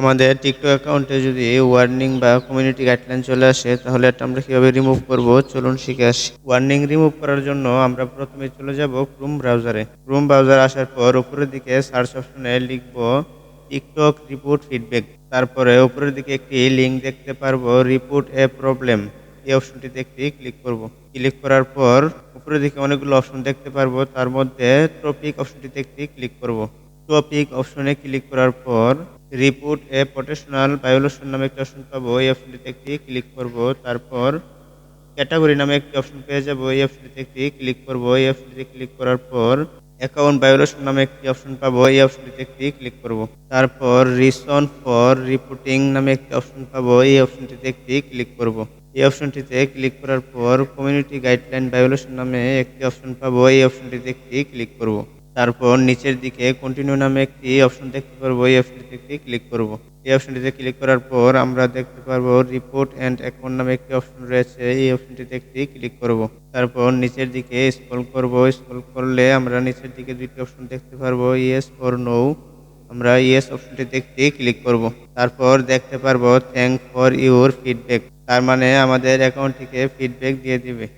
আমাদের টিকটক অ্যাকাউন্টে যদি ওয়ার্নিং বা কমিউনিটি গাইডলাইন চলে আসে, তাহলে এটা আমরা কীভাবে রিমুভ করব? চলুন শিখে আসি। ওয়ার্নিং রিমুভ করার জন্য আমরা প্রথমে চলে যাব ক্রোম ব্রাউজারে ক্রোম ব্রাউজার আসার পর উপরের দিকে সার্চ অপশনে লিখব টিকটক রিপোর্ট ফিডব্যাক তারপরে উপরের দিকে একটি লিঙ্ক দেখতে পারব রিপোর্ট এ প্রবলেম এই অপশনটিতে একটি ক্লিক করব। ক্লিক করার পর উপরের দিকে অনেকগুলো অপশন দেখতে পারব। তার মধ্যে টপিক অপশনটিতে একটি ক্লিক করব। টপিক অপশনে ক্লিক করার পর রিপোর্ট এ প্রটেশনাল ভায়োলেশন নামে একটি অপশন পাবো, এই অপশনটিতে একটি ক্লিক করব। তারপর ক্যাটাগরি নামে একটি অপশন পেয়ে যাব, এই অপশনটিতে একটি ক্লিক করব। এই অপশনটিতে ক্লিক করার পর অ্যাকাউন্ট ভায়োলেশন নামে একটি অপশন পাবো, এই অপশনটিতে একটি ক্লিক করব। তারপর রিসন ফর রিপোর্টিং নামে একটি অপশন পাবো, এই অপশনটিতে একটি ক্লিক করব। এই অপশনটিতে ক্লিক করার পর কমিউনিটি গাইডলাইন ভায়োলেশন নামে একটি অপশন পাবো, এই অপশনটিতে একটি ক্লিক করব। তারপর নিচের দিকে কন্টিনিউ নামে একটি অপশন দেখতে পারব, এই অপশনটিতে ক্লিক করব। এই অপশনটিতে ক্লিক করার পর আমরা দেখতে পারব রিপোর্ট অ্যান্ড অ্যাকাউন্ট নামে একটি অপশন রয়েছে, এই অপশনটিতে একটি ক্লিক করব। তারপর নিচের দিকে স্ক্রল করব স্ক্রল করলে আমরা নিচের দিকে দুইটি অপশন দেখতে পারব ইয়েস ফর নো আমরা ইয়েস অপশনটিতে একটি ক্লিক করব। তারপর দেখতে পারব থ্যাংক ফর ইউর ফিডব্যাক তার মানে আমাদের অ্যাকাউন্টটিকে ফিডব্যাক দিয়ে দিবে।